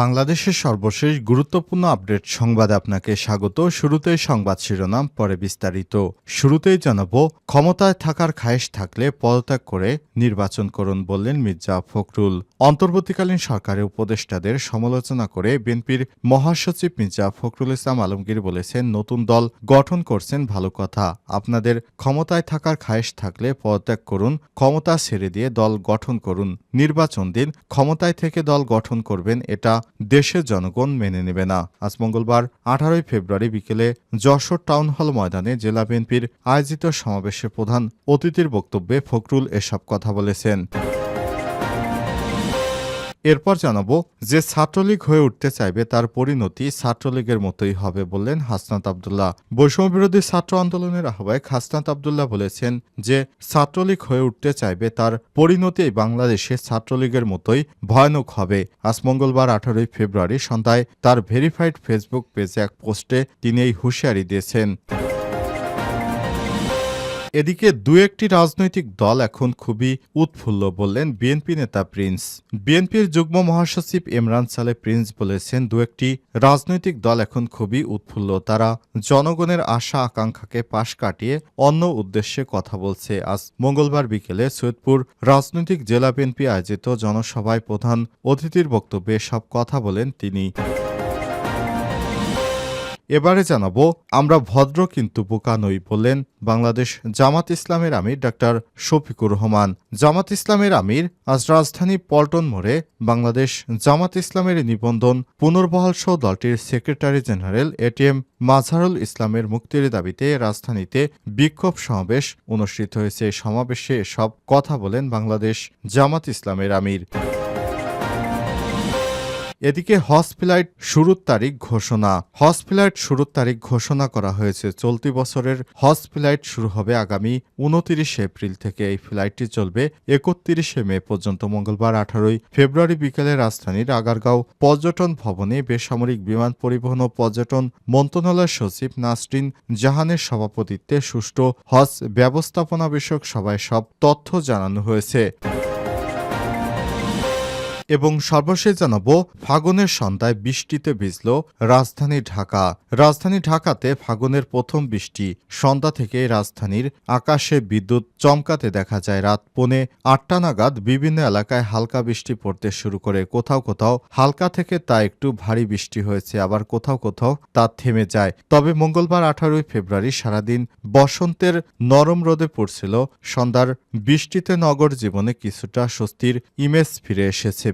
বাংলাদেশের সর্বশেষ গুরুত্বপূর্ণ আপডেট সংবাদে আপনাকে স্বাগত। শুরুতেই সংবাদ শিরোনাম, পরে বিস্তারিত। শুরুতেই জানাব, ক্ষমতায় থাকার খায়েশ থাকলে পদত্যাগ করে নির্বাচন করুন বললেন মির্জা ফখরুল। অন্তর্বর্তীকালীন সরকারের উপদেষ্টাদের সমালোচনা করে বিএনপির মহাসচিব মির্জা ফখরুল ইসলাম আলমগীর বলেছেন, নতুন দল গঠন করছেন ভালো কথা। আপনাদের ক্ষমতায় থাকার খায়েশ থাকলে পদত্যাগ করুন, ক্ষমতা ছেড়ে দিয়ে দল গঠন করুন। নির্বাচন দিন ক্ষমতায় থেকে দল গঠন করবেন, এটা দেশের জনগণ মেনে নেবে না। আজ মঙ্গলবার, আঠারোই ফেব্রুয়ারি বিকেলে যশোর টাউন হল ময়দানে জেলা বিএনপির আয়োজিত সমাবেশে প্রধান অতিথির বক্তব্যে ফখরুল এসব কথা বলেছেন। এরপর জানাব যে ছাত্রলীগ হয়ে উঠতে চাইবে তার পরিণতি ছাত্রলীগের মতোই হবে বললেন হাসনাত আবদুল্লাহ। বৈষম্যবিরোধী ছাত্র আন্দোলনের আহ্বায়ক হাসনাত আবদুল্লাহ বলেছেন যে ছাত্রলীগ হয়ে উঠতে চাইবে তার পরিণতি বাংলাদেশে ছাত্রলীগের মতোই ভয়ানক হবে। আজ মঙ্গলবার আঠারোই ফেব্রুয়ারি সন্ধ্যায় তার ভেরিফাইড ফেসবুক পেজে এক পোস্টে তিনি এই হুঁশিয়ারি দিয়েছেন। এদিকে দু একটি রাজনৈতিক দল এখন খুবই উৎফুল্ল বললেন বিএনপি নেতা প্রিন্স। বিএনপির যুগ্ম মহাসচিব ইমরান সালে প্রিন্স বলেছেন দু একটি রাজনৈতিক দল এখন খুবই উৎফুল্ল। তারা জনগণের আশা আকাঙ্ক্ষাকে পাশ কাটিয়ে অন্য উদ্দেশ্যে কথা বলছে। আজ মঙ্গলবার বিকেলে সৈয়দপুর রাজনৈতিক জেলা বিএনপি আয়োজিত জনসভায় প্রধান অতিথির বক্তব্যে সব কথা বলেন তিনি। এবারে জানাব, আমরা ভদ্র কিন্তু বোকা নই বললেন বাংলাদেশ জামাত ইসলামের আমির ডাক্তার শফিকুর রহমান। জামাত ইসলামের আমির আজ রাজধানী পল্টন মোড়ে বাংলাদেশ জামাত ইসলামের নিবন্ধন পুনর্বহাল সহ দলটির সেক্রেটারি জেনারেল এটিএম মাজহারুল ইসলামের মুক্তির দাবিতে রাজধানীতে বিক্ষোভ সমাবেশ অনুষ্ঠিত হয়েছে। সমাবেশে সব কথা বলেন বাংলাদেশ জামাত ইসলামের আমির। এদিকে হজ ফ্লাইট শুরুর তারিখ ঘোষণা। হজ ফ্লাইট শুরুর তারিখ ঘোষণা করা হয়েছে। চলতি বছরের হজ ফ্লাইট শুরু হবে আগামী উনতিরিশে এপ্রিল থেকে। এই ফ্লাইটটি চলবে একত্রিশে মে পর্যন্ত, মঙ্গলবার আঠারোই ফেব্রুয়ারি বিকেলে রাজধানীর আগারগাঁও পর্যটন ভবনে বেসামরিক বিমান পরিবহন ও পর্যটন মন্ত্রণালয়ের সচিব নাসরিন জাহানের সভাপতিত্বে সুষ্ঠু হজ ব্যবস্থাপনা বিষয়ক সভায় সব তথ্য জানানো হয়েছে। এবং সর্বশেষ জানাব, ফাগুনের সন্ধ্যায় বৃষ্টিতে ভিজল রাজধানী ঢাকা। রাজধানী ঢাকাতে ফাগুনের প্রথম বৃষ্টি। সন্ধ্যা থেকে রাজধানীর আকাশে বিদ্যুৎ চমকাতে দেখা যায় রাত পৌনে আটটা নাগাদ বিভিন্ন এলাকায় হালকা বৃষ্টি পড়তে শুরু করে। কোথাও কোথাও হালকা থেকে তা একটু ভারী বৃষ্টি হয়েছে, আবার কোথাও কোথাও তা থেমে যায়। তবে মঙ্গলবার আঠারোই ফেব্রুয়ারি সারাদিন বসন্তের নরম রোদে পড়ছিল। সন্ধ্যার বৃষ্টিতে নগর জীবনে কিছুটা স্বস্তির ইমেজ ফিরে এসেছে।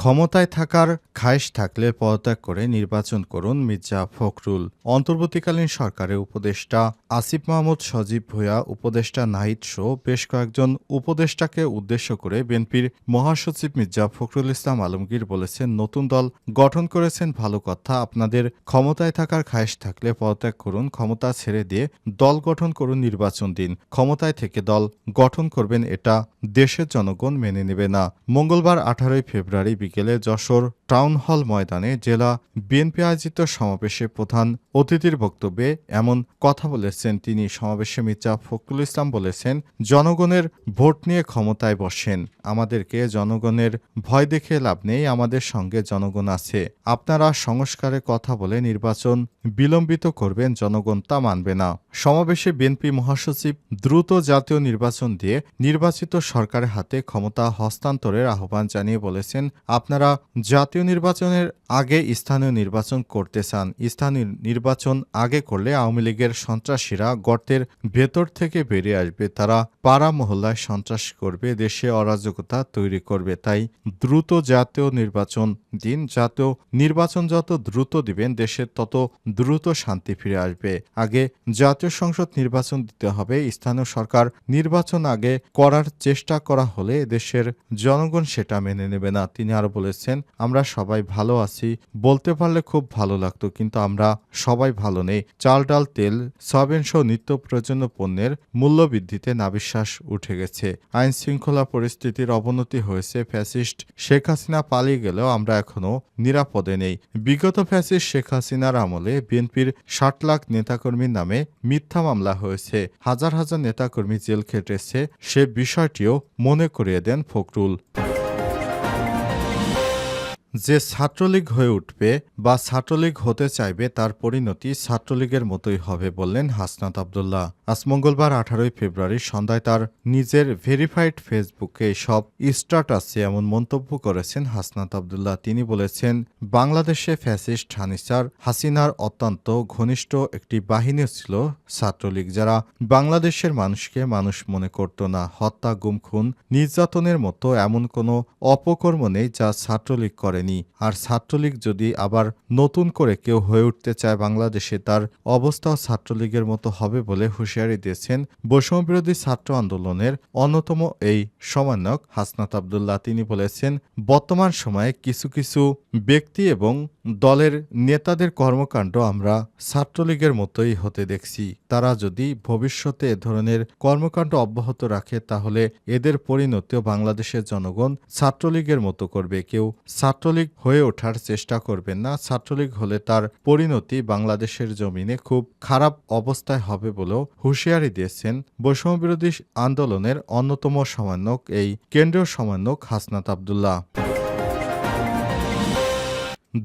ক্ষমতায় থাকার খায়েশ থাকলে পদত্যাগ করে নির্বাচন করুন মির্জা ফখরুল। অন্তর্বর্তীকালীন সরকারের উপদেষ্টা আসিফ মাহমুদ সজীব ভূয়া উপদেষ্টা নাহিদ শো, বেশ কয়েকজন উপদেষ্টাকে উদ্দেশ্য করে বিএনপির মহাসচিব মির্জা ফখরুল ইসলাম আলমগীর বলেছেন, নতুন দল গঠন করেছেন ভালো কথা। আপনাদের ক্ষমতায় থাকার খায়েশ থাকলে পদত্যাগ করুন। ক্ষমতা ছেড়ে দিয়ে দল গঠন করুন নির্বাচন দিন। ক্ষমতায় থেকে দল গঠন করবেন এটা দেশের জনগণ মেনে নেবে না। মঙ্গলবার আঠারোই ফেব্রুয়ারি বিকেলে যশোর টাউন হল ময়দানে জেলা বিএনপি আয়োজিত সমাবেশে প্রধান অতিথির বক্তব্যে এমন কথা বলেছেন তিনি। সমাবেশে মির্জা ফখরুল ইসলাম বলেছেন, জনগণের ভোট নিয়ে ক্ষমতায় বসেন। আমাদেরকে জনগণের ভয় দেখে লাভ নেই, আমাদের সঙ্গে জনগণ আছে। আপনারা সংস্কারে কথা বলে নির্বাচন বিলম্বিত করবেন, জনগণ তা মানবে না। সমাবেশে বিএনপি মহাসচিব দ্রুত জাতীয় নির্বাচন দিয়ে নির্বাচিত সরকারের হাতে ক্ষমতা হস্তান্তরের আহ্বান জানিয়ে বলেছেন আপনারা জাতীয় নির্বাচনের আগে স্থানীয় নির্বাচন করতে চান। স্থানীয় নির্বাচন আগে করলে আওয়ামী লীগের সন্ত্রাসীরা গর্তের ভেতর থেকে বেরিয়ে আসবে। তারা পাড়া মহল্লায় সন্ত্রাস করবে, দেশে অরাজকতা তৈরি করবে। তাই দ্রুত জাতীয় নির্বাচন দিন, জাতীয় নির্বাচন যত দ্রুত দিবেন দেশের তত দ্রুত শান্তি ফিরে আসবে। আগে জাতীয় সংসদ নির্বাচন দিতে হবে। স্থানীয় সরকার নির্বাচন আগে করার চেষ্টা করা হলে দেশের জনগণ সেটা মেনে নেবে না। তিনি আরও বলেছেন, আমরা সবাই ভালো আছি। বলতে পারলে খুব ভালো লাগতো, কিন্তু আমরা সবাই ভালো নেই। চাল, ডাল, তেল, সয়াবিন সহ নিত্য প্রয়োজনীয় পণ্যের মূল্য বৃদ্ধিতে নাবিশ্বাস উঠে গেছে। আইন শৃঙ্খলা পরিস্থিতির অবনতি হয়েছে, ফ্যাসিস্ট শেখ হাসিনা পালিয়ে গেলেও আমরা এখনও নিরাপদে নেই। বিগত ফ্যাসিস্ট শেখ হাসিনার আমলে বিএনপির ষাট লাখ নেতাকর্মীর নামে মিথ্যা মামলা হয়েছে। হাজার হাজার নেতাকর্মী জেল খেটেছে, সে বিষয়টিও মনে করিয়ে দেন ফখরুল। যে ছাত্রলীগ হয়ে উঠবে বা ছাত্রলীগ হতে চাইবে তার পরিণতি ছাত্রলীগের মতোই হবে বললেন হাসনাত আবদুল্লাহ। আজ মঙ্গলবার আঠারোই ফেব্রুয়ারি সন্ধ্যায় তার নিজের ভেরিফাইড ফেসবুকে সব স্ট্যাটাসে এমন মন্তব্য করেছেন হাসনাত আবদুল্লাহ। তিনি বলেছেন, বাংলাদেশে ফ্যাসিস্ট হানিসার হাসিনার অত্যন্ত ঘনিষ্ঠ একটি বাহিনী ছিল ছাত্রলীগ, যারা বাংলাদেশের মানুষকে মানুষ মনে করত না। হত্যা, গুম, খুন, নির্যাতনের মতো এমন কোনো অপকর্ম নেই যা ছাত্রলীগ করেনি। আর ছাত্রলীগ যদি আবার নতুন করে কেউ হয়ে উঠতে চায় বাংলাদেশে, তার অবস্থাও ছাত্রলীগের মতো হবে বলে হুঁশিয়ারি দিয়েছেন বৈষম্যবিরোধী ছাত্র আন্দোলনের অন্যতম এই সমন্বয়ক হাসনাত আবদুল্লাহ। তিনি বলেছেন, বর্তমান সময়ে কিছু কিছু ব্যক্তি এবং দলের নেতাদের কর্মকাণ্ড আমরা ছাত্রলীগের মতোই হতে দেখছি। তারা যদি ভবিষ্যতে এ ধরনের কর্মকাণ্ড অব্যাহত রাখে, তাহলে এদের পরিণতিও বাংলাদেশের জনগণ ছাত্রলীগের মতো করবে। কেউ ছাত্রলীগ হয়ে ওঠার চেষ্টা করবেন না। ছাত্রলীগ হলে তার পরিণতি বাংলাদেশের জমিনে খুব খারাপ অবস্থায় হবে বলেও হুঁশিয়ারি দিয়েছেন বৈষম্যবিরোধী আন্দোলনের অন্যতম সমন্বয়ক, এই কেন্দ্রীয় সমন্বয়ক হাসনাত আবদুল্লাহ।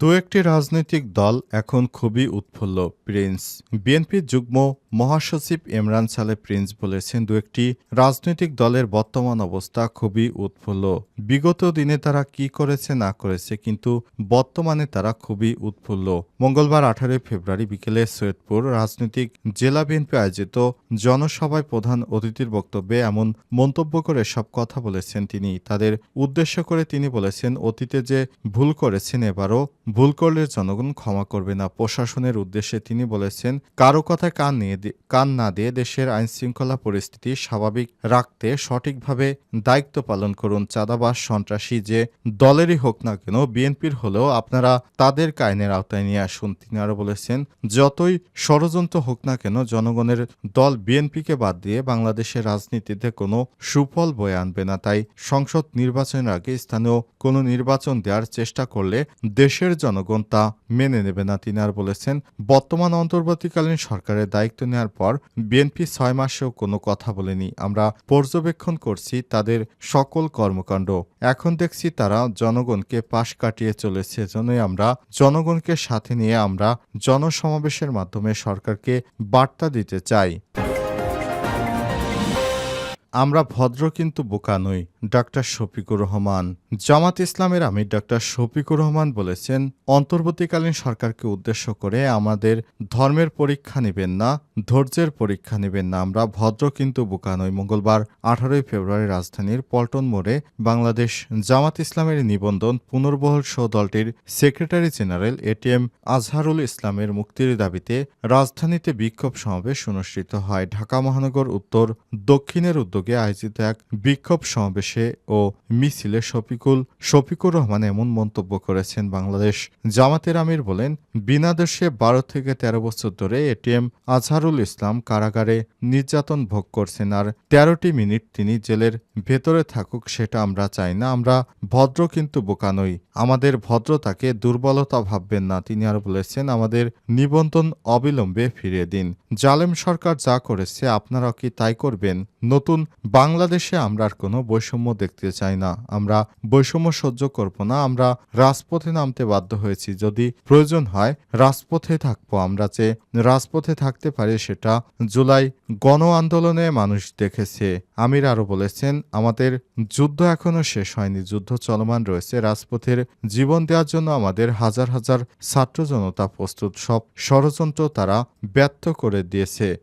দু একটি রাজনৈতিক দল এখন খুবই উৎফুল্ল। প্রিন্স বিএনপির যুগ্ম মহাসচিব ইমরান সালে প্রিন্স বলেছেন দু একটি রাজনৈতিক দলের বর্তমান অবস্থা খুবই উৎফুল্ল। বিগত দিনে তারা কি করেছে, না করেছে, কিন্তু বর্তমানে তারা খুবই উৎফুল্ল। মঙ্গলবার আঠারোই ফেব্রুয়ারি বিকেলে সৈয়দপুর রাজনৈতিক জেলা বিএনপি আয়োজিত জনসভায় প্রধান অতিথির বক্তব্যে এমন মন্তব্য করে সব কথা বলেছেন তিনি। তাদের উদ্দেশ্য করে তিনি বলেছেন, অতীতে যে ভুল করেছেন, এবারও ভুল করলে জনগণ ক্ষমা করবে না। প্রশাসনের উদ্দেশ্যে তিনি বলেছেন, কারও কথায় কান নিয়ে কান না দিয়ে দেশের আইন শৃঙ্খলা পরিস্থিতি স্বাভাবিক রাখতে সঠিকভাবে দায়িত্ব পালন করুন চাঁদাবাস সন্ত্রাসী যে দলেরই হোক না কেন, বিএনপির হলেও আপনারা তাদের আইনের আওতায় নিয়ে আসুন। তিনি আরও বলেছেন, যতই ষড়যন্ত্র হোক না কেন, জনগণের দল বিএনপিকে বাদ দিয়ে বাংলাদেশের রাজনীতিতে কোনো সুফল বয়ে আনবে না। তাই সংসদ নির্বাচনের আগে স্থানীয় কোনো নির্বাচন দেওয়ার চেষ্টা করলে দেশের জনগণ তা মেনে নেবে না। তিনি আর বলেছেন, বর্তমান অন্তর্বর্তীকালীন সরকারের দায়িত্ব নেওয়ার পর বিএনপি ছয় মাসেও কোনো কথা বলেনি। আমরা পর্যবেক্ষণ করছি তাদের সকল কর্মকাণ্ড। এখন দেখছি তারা জনগণকে পাশ কাটিয়ে চলেছে। জন্যই আমরা জনগণকে সাথে নিয়ে আমরা জনসমাবেশের মাধ্যমে সরকারকে বার্তা দিতে চাই। আমরা ভদ্র কিন্তু বোকা নই। ডাক্তার শফিকুর রহমান। জামাত ইসলামের আমির ডাক্তার শফিকুর রহমান বলেছেন, অন্তর্বর্তীকালীন সরকারকে উদ্দেশ্য করে আমাদের ধর্মের পরীক্ষা নেবেন না, ধৈর্যের পরীক্ষা নেবেন না আমরা, ভদ্র কিন্তু বোকা নই। মঙ্গলবার আঠারোই ফেব্রুয়ারি রাজধানীর পল্টন মোড়ে বাংলাদেশ জামাত ইসলামের নিবন্ধন পুনর্বহল সহ দলটির সেক্রেটারি জেনারেল এটিএম আজহারুল ইসলামের মুক্তির দাবিতে রাজধানীতে বিক্ষোভ সমাবেশ অনুষ্ঠিত হয়। ঢাকা মহানগর উত্তর দক্ষিণের উদ্যোগে আয়োজিত এক বিক্ষোভ সমাবেশে ও মিছিলে শফিকুল, শফিকুর রহমান এমন মন্তব্য করেছেন বাংলাদেশ। জামাতের আমির বলেন, বিনা দোষে বারো থেকে তেরো বছর ধরে এটিএম আজহারুল ইসলাম কারাগারে নির্যাতন ভোগ করছেন আর তেরোটি মিনিট তিনি জেলের ভেতরে থাকুক সেটা আমরা চাই না, আমরা ভদ্র কিন্তু বোকা নই। আমাদের ভদ্রতাকে দুর্বলতা ভাববেন না, তিনি আর বলেছেন, আমাদের নিবন্ধন অবিলম্বে ফিরিয়ে দিন। জালেম সরকার যা করেছে আপনারা কি তাই করবেন? নতুন বাংলাদেশে আমরা আর কোনো বৈষম্য দেখতে চাই না। আমরা বৈষম্য সহ্য করব না। আমরা রাজপথে নামতে বাধ্য হয়েছি। যদি প্রয়োজন হয়, রাজপথে থাকব আমরা যে রাজপথে থাকতে পারি সেটা জুলাই গণ আন্দোলনে মানুষ দেখেছে। আমির আরও বলেছেন, আমাদের যুদ্ধ এখনও শেষ হয়নি। যুদ্ধ চলমান রয়েছে। রাজপথের জীবন দেওয়ার জন্য আমাদের হাজার হাজার ছাত্র জনতা প্রস্তুত। সব ষড়যন্ত্র তারা ব্যর্থ করে দিয়েছে।